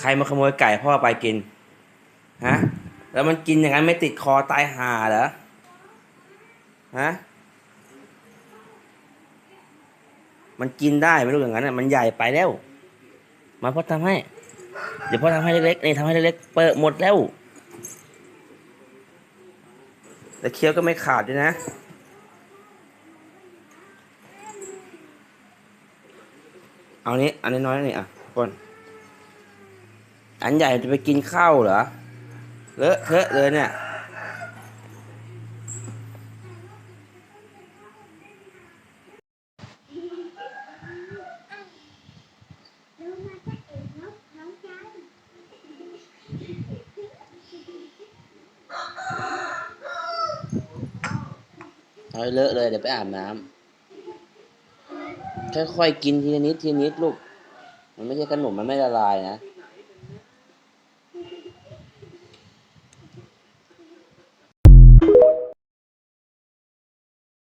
ใครมาขโมยไก่พ่อไปกิน ฮะ แล้วมันกินอย่างนั้นไม่ติดคอตายห่าเหรอ ฮะ มันกินได้ไม่รู้อย่างนั้นน่ะมันใหญ่ไปแล้ว มาพ่อทำให้ เดี๋ยวพ่อทำให้เล็กๆนี่ทำให้เล็กๆ เปิดหมดแล้ว แต่เคี้ยวก็ไม่ขาดด้วยนะเอานี้อันนี้น้อยๆนี่อะก่อน อันใหญ่จะไปกินข้าวเหรอ เลอะเทอะเลยเนี่ย เอาเลอะเลยเดี๋ยวไปอาบน้ำค่อยๆกินทีละนิดทีละนิดลูก มันไม่ใช่ขนมมันไม่ละลายนะ